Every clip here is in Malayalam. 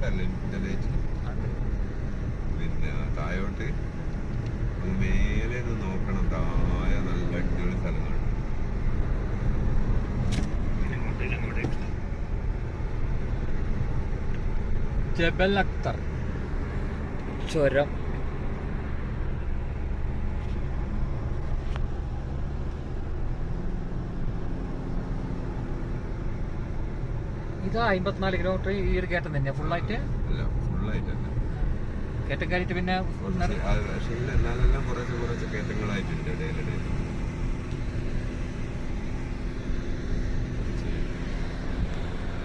താഴോട്ടല്ലേ വില്ലേജ് പിന്നെ താഴോട്ട് മേലെ ഒന്ന് നോക്കണം. താഴെ നല്ല അടിപൊളി സ്ഥലങ്ങളുണ്ട് ജബൽ അക്തർ ചുരം. ഇത് അമ്പത്തിനാല് കിലോമീറ്റർ ഈ ഒരു കയറ്റം തന്നെയാ. ഫുള്ളായിട്ട് അല്ല കയറിയിട്ട് പിന്നെ കുറച്ച് അത് പക്ഷേ ഇതിൽ എന്നാലെല്ലാം കുറച്ച് കുറച്ച് കയറ്റങ്ങളായിട്ടുണ്ട് ഇടയിലിടയിൽ.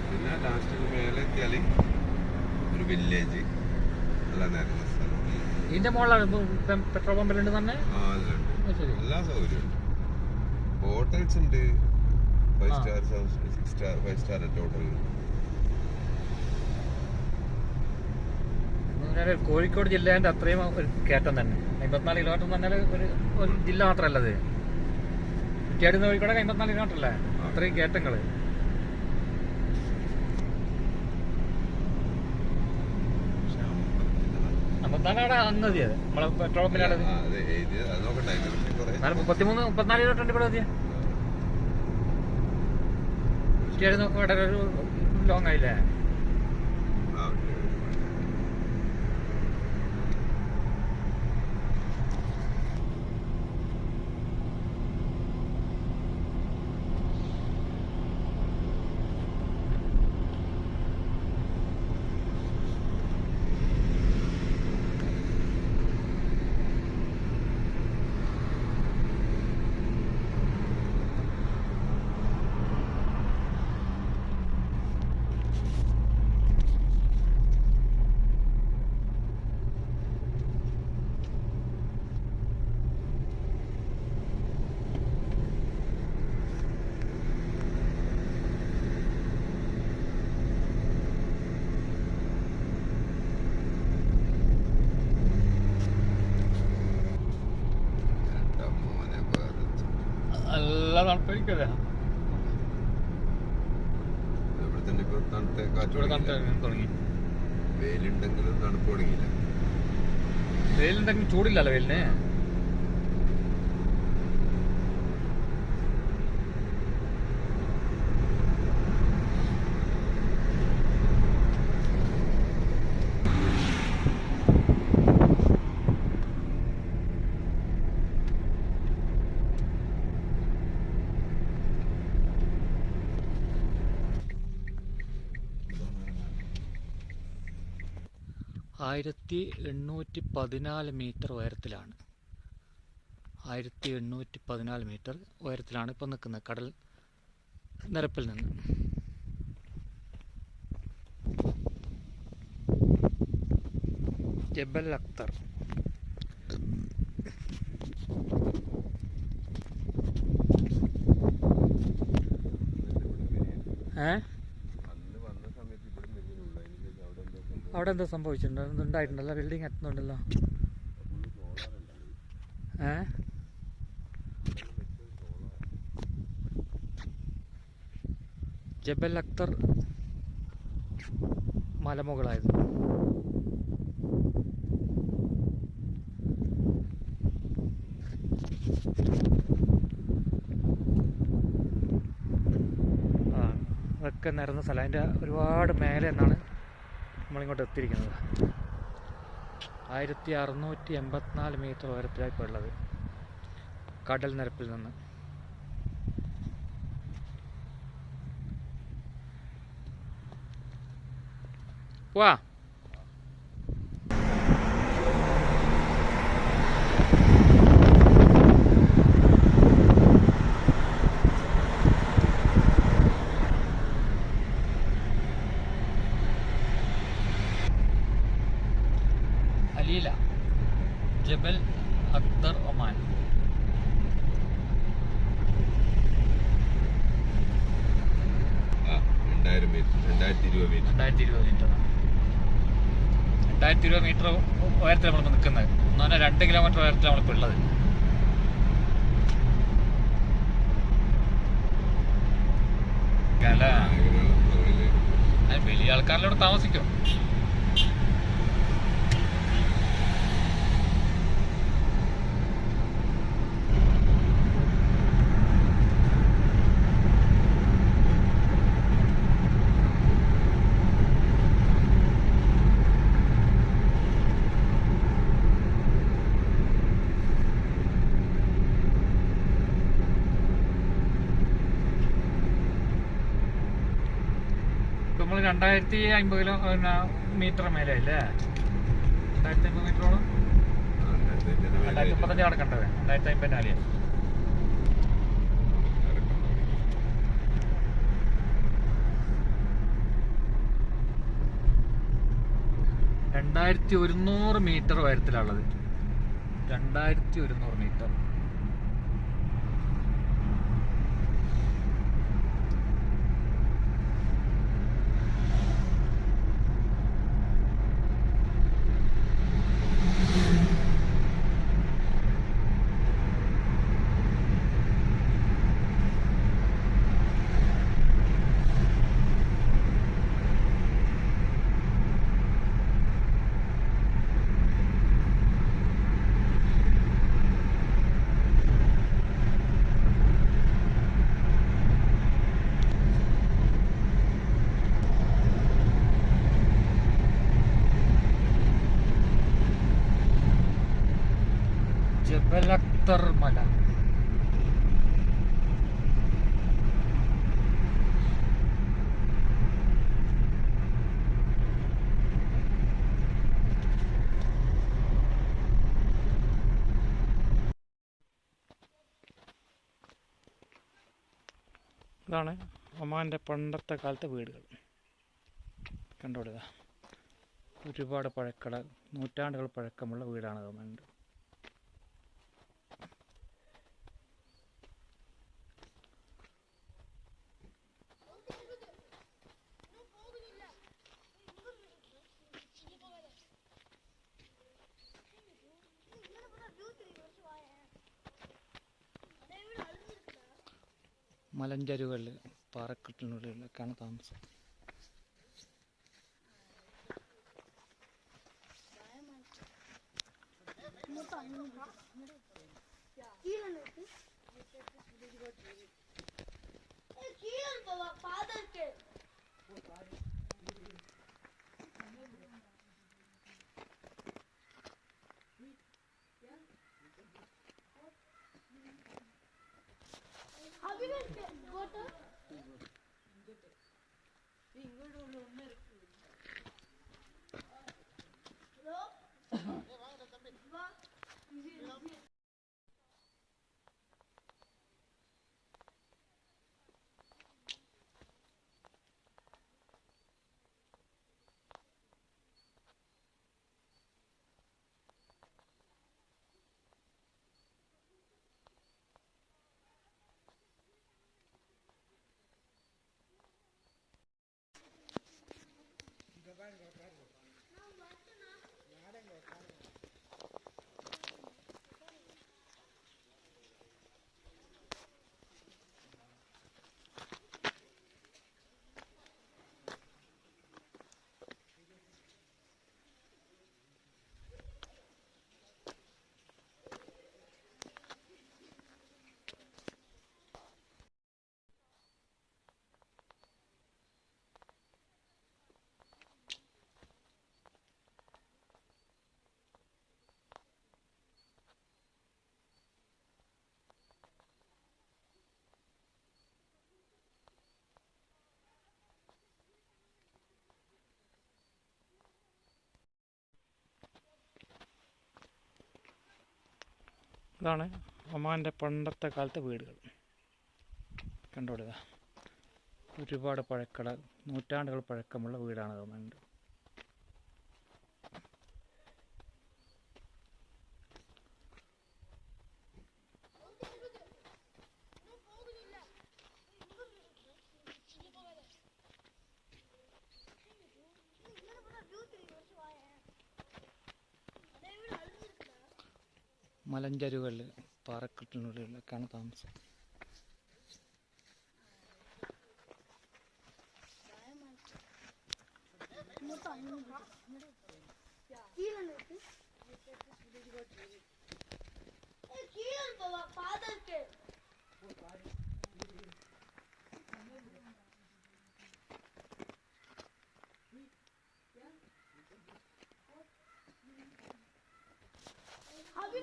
പിന്നെ ലാസ്റ്റ് മേലെ എത്തിയാൽ ഒരു വില്ലേജ് സ്ഥലം ഇതിന്റെ മുകളിലാണ് പെട്രോൾ പമ്പിലുണ്ട് തന്നെ എല്ലാ സൗകര്യവും ഹോട്ടൽസ് ഉണ്ട്. Five. Star six star five star hotel എന്ന് പറഞ്ഞാൽ കോഴിക്കോട് ജില്ലേന്റെ അത്രയും ഒരു കയറ്റം തന്നെ. അമ്പത്തിനാല് കിലോമീറ്റർ എന്ന് പറഞ്ഞാൽ ഒരു ഒരു ജില്ല മാത്രമല്ല അത്. കുറ്റിയാടി കോഴിക്കോട് അമ്പത്തിനാല് കിലോമീറ്റർ അല്ലേ? അത്രയും കയറ്റങ്ങൾ അമ്പത്തിനാല് അവിടെ നമ്മളെ പെട്രോൾ പമ്പിലാണ് അതെ ഇത് അത് നോക്കട്ടെ അതിനെ കുറെ എന്നാലും മുപ്പത്തിമൂന്ന് മുപ്പത്തിനാല് കിലോമീറ്റർ ഇവിടെ മതിയാ കുറ്റിയാടി നോക്കുമ്പോൾ ഒരു ലോങ് ആയില്ലേ? ഇവിടെ തന്നെ ഇപ്പൊ തണുത്ത കാറ്റ് തുടങ്ങി. വെയിലുണ്ടെങ്കിലും തണുപ്പ് തുടങ്ങിയില്ല? വെയിലുണ്ടെങ്കിലും ചൂടില്ലല്ലോ വെയിലിന്. ആയിരത്തി എണ്ണൂറ്റി പതിനാല് മീറ്റർ ഉയരത്തിലാണ്. ആയിരത്തി എണ്ണൂറ്റി പതിനാല് മീറ്റർ ഉയരത്തിലാണ് ഇപ്പോൾ നിൽക്കുന്നത് കടൽ നിരപ്പിൽ നിന്ന്. ജബൽ അക്തർ. ഏ? അവിടെ എന്താ സംഭവിച്ചിട്ടുണ്ട്. ഉണ്ടായിട്ടുണ്ടല്ലോ? ബിൽഡിംഗ് എത്തുന്നുണ്ടല്ലോ ഏ? ജബൽ അക്തർ മലമുകളായത് അതൊക്കെ നിരന്ന സ്ഥലം. അതിന്റെ ഒരുപാട് മേലെ നിന്നാണ് നമ്മളിങ്ങോട്ട് എത്തിയിരിക്കുന്നത്. ആയിരത്തി അറുന്നൂറ്റി എൺപത്തിനാല് മീറ്റർ ഉയരത്തിലായി ഇപ്പോൾ ഉള്ളത് കടൽ നിരപ്പിൽ നിന്ന്. വാ അലീല ജബൽ അക്തർ ഒമാൻ ആ രണ്ടായിരം മീറ്റർ രണ്ടായിരത്തി ഇരുപത് മീറ്റർ രണ്ടായിരത്തി ഇരുപത് മീറ്റർ രണ്ടായിരത്തി ഇരുപത് മീറ്റർ ഉയരത്തിൽ നമ്മളിപ്പോൾ നിൽക്കുന്നത് എന്ന് പറഞ്ഞാൽ രണ്ട് കിലോമീറ്റർ ഉയരത്തിൽ നമ്മളിപ്പോൾ ഉള്ളത് വലിയ ആൾക്കാരിലൂടെ താമസിക്കും നമ്മൾ രണ്ടായിരത്തി അമ്പത് കിലോ പിന്നെ മീറ്റർ മേലെ അല്ലേ രണ്ടായിരത്തി അമ്പത് മീറ്ററോളം? രണ്ടായിരത്തി മുപ്പത്തഞ്ച് കണക്കണ്ടത് രണ്ടായിരത്തി അമ്പതിന്റെ ആലിയ രണ്ടായിരത്തി ഒരുന്നൂറ് മീറ്റർ ഉയരത്തിലുള്ളത് രണ്ടായിരത്തി ഒരുന്നൂറ് മീറ്റർ. ജബലക്തർ മല ഇതാണ് ഒമാന്റെ പണ്ടത്തെ കാലത്തെ വീടുകൾ. കണ്ടോടുക ഒരുപാട് പഴക്കട നൂറ്റാണ്ടുകൾ പഴക്കമുള്ള വീടാണ് ഒമാന്റെ മലഞ്ചരുകളിൽ പാറക്കെട്ടിനുള്ളിലൊക്കെയാണ് താമസം. Father Have you guys got ഇതാണ് ഒമാന്റെ പണ്ടത്തെ കാലത്തെ വീടുകൾ. കണ്ടോടുക ഒരുപാട് പഴക്കട നൂറ്റാണ്ടുകൾ പഴക്കമുള്ള വീടാണ് ഒമാന്റെ മലഞ്ചരുകളിൽ പാറക്കെട്ടിനുള്ളിലൊക്കെയാണ് താമസം.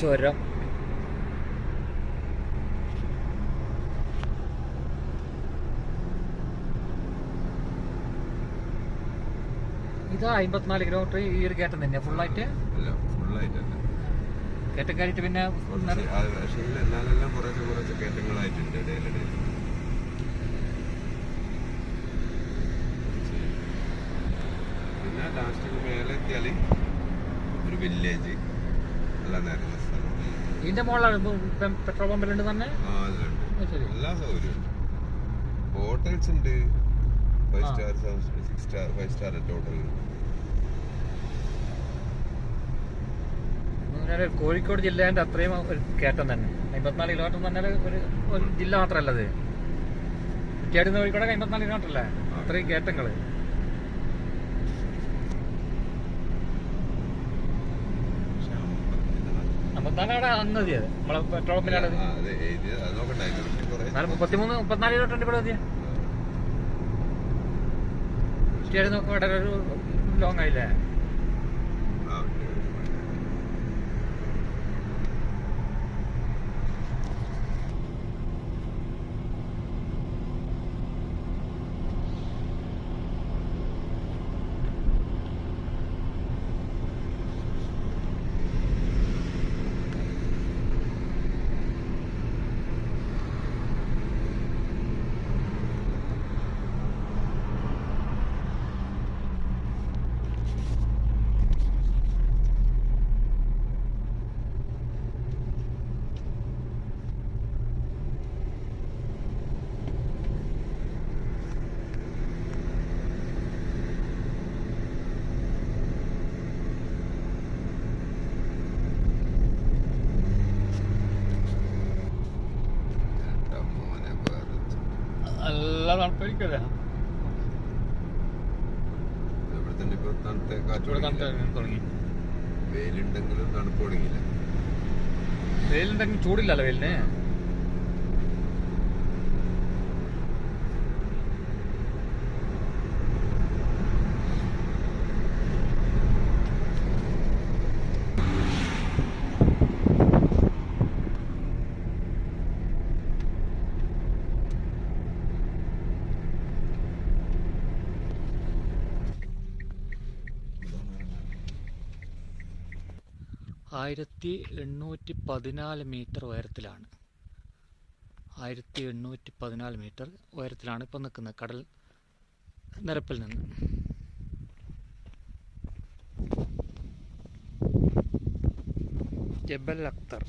ചുരം. ഇത് അമ്പത്തിനാല് കിലോമീറ്റർ ഈ ഒരു കയറ്റം തന്നെയാ? ഫുള്ളായിട്ട് കയറ്റം കയറിയിട്ട് പിന്നെ ലാസ്റ്റ് മേലെ എത്തിയാൽ ഒരു വില്ലേജ് എല്ലാം നേരം. ഇതിന്റെ മുകളിലാണ് പെട്രോൾ പമ്പിലുണ്ട് തന്നെ. എല്ലാ സൗകര്യവും ഹോട്ടൽസ് ഉണ്ട് five. Star six star five star hotel Kozhikode ജില്ലേന്റെ അത്രയും ഒരു കയറ്റം തന്നെ. അമ്പത്തിനാല് കിലോമീറ്റർ എന്ന് പറഞ്ഞാൽ ഒരു ഒരു ജില്ല മാത്രമല്ല അത്. കുറ്റിയാടി കോഴിക്കോടൊക്കെ അമ്പത്തിനാല് കിലോമീറ്റർ അല്ലേ അത്രയും കയറ്റങ്ങൾ അമ്പത്തിനാല് അവിടെ അങ്ങതി അത് നമ്മളെ പെട്രോൾ പമ്പിലാണ് അത് അതെ എഴുതി അത് നോക്കട്ടെ അതിനെ പറ്റി കുറെ എന്നാലും മുപ്പത്തിമൂന്ന് മുപ്പത്തിനാല് മതിയാ? കുറ്റിയാടി ഇവിടെ ഒരു ലോങ് ആയില്ലേ? നല്ല തണുപ്പായിരിക്കുമല്ലേ ഇവിടെ തന്നെ ഇപ്പൊ തണുത്ത കാറ്റ് ഇവിടെ തണുപ്പ് തുടങ്ങിയില്ല. തുടങ്ങി. വെയിലുണ്ടെങ്കിലും തണുപ്പ് തുടങ്ങിയില്ല. വെയിലുണ്ടെങ്കിൽ ചൂടില്ലല്ലോ വെയിലിന്? ആയിരത്തി എണ്ണൂറ്റി പതിനാല് മീറ്റർ ഉയരത്തിലാണ്. ആയിരത്തി എണ്ണൂറ്റി പതിനാല് മീറ്റർ ഉയരത്തിലാണ് ഇപ്പോൾ നിൽക്കുന്നത് കടൽ നിരപ്പിൽ നിന്ന്. ജബൽ അക്തർ.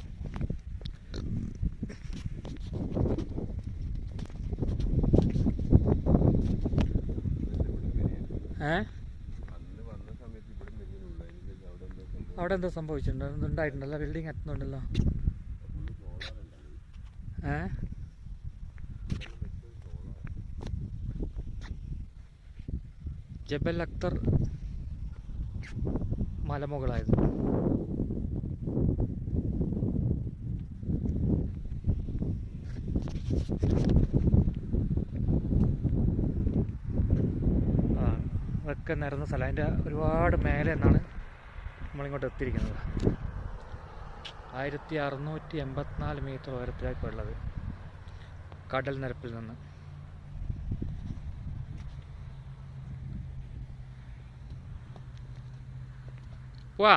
ഏ? അവിടെ എന്തോ സംഭവിച്ചിട്ടുണ്ടോ. ഉണ്ടായിട്ടുണ്ടല്ലോ. ബിൽഡിംഗ് എത്തുന്നുണ്ടല്ലോ ഏ? ജബൽ അക്തർ മലമുകളായത് ആ അതൊക്കെ നിരന്ന സ്ഥലം. അതിന്റെ ഒരുപാട് മേലെ നിന്നാണ് നമ്മളിങ്ങോട്ട് എത്തിയിരിക്കുന്നത്. ആയിരത്തി അറുന്നൂറ്റി എൺപത്തിനാല് മീറ്റർ ഉള്ളത് കടൽ നിരപ്പിൽ നിന്ന്. വാ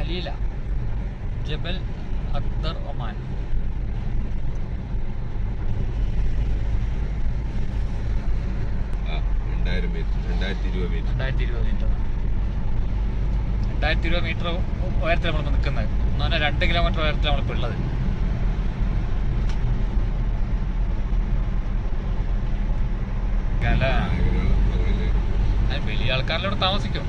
അലീല ജബൽ അക്തർ ഒമാൻ ആ രണ്ടായിരം മീറ്റർ രണ്ടായിരത്തി ഇരുപത് മീറ്റർ രണ്ടായിരത്തി ഇരുപത് മീറ്റർ രണ്ടായിരത്തി ഇരുപത് മീറ്റർ ഉയരത്തിൽ നമ്മൾ നിൽക്കുന്നത് എന്ന് പറഞ്ഞാൽ രണ്ട് കിലോമീറ്റർ ഉയരത്തിൽ നമ്മളിപ്പോൾ ഉള്ളത് അല്ല വലിയ ആൾക്കാരിലൂടെ താമസിക്കും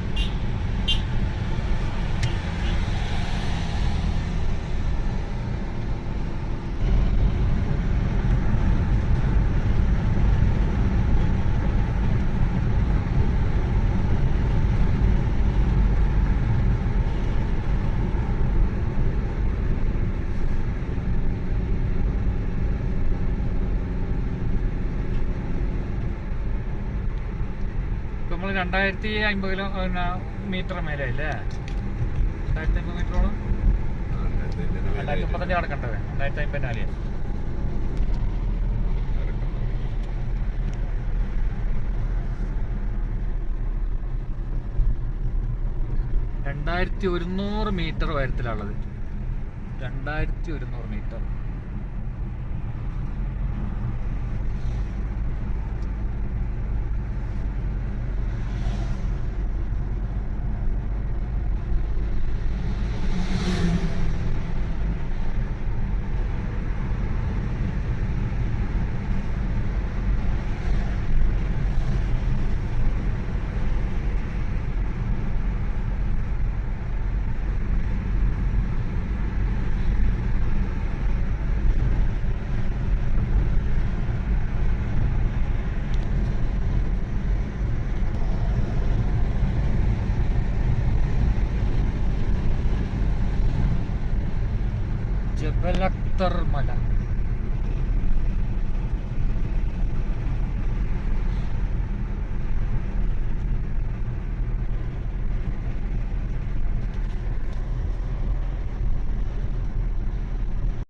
നമ്മൾ രണ്ടായിരത്തി അമ്പത് കിലോ മീറ്റർ മേലെ അല്ലേ രണ്ടായിരത്തി അമ്പത് മീറ്ററോളം? രണ്ടായിരത്തി മുപ്പത്തഞ്ച് കടക്കണ്ടത് രണ്ടായിരത്തി അമ്പത് രണ്ടായിരത്തി ഒരുന്നൂറ് മീറ്റർ ഉയരത്തിലുള്ളത് രണ്ടായിരത്തി ഒരുന്നൂറ് മീറ്റർ.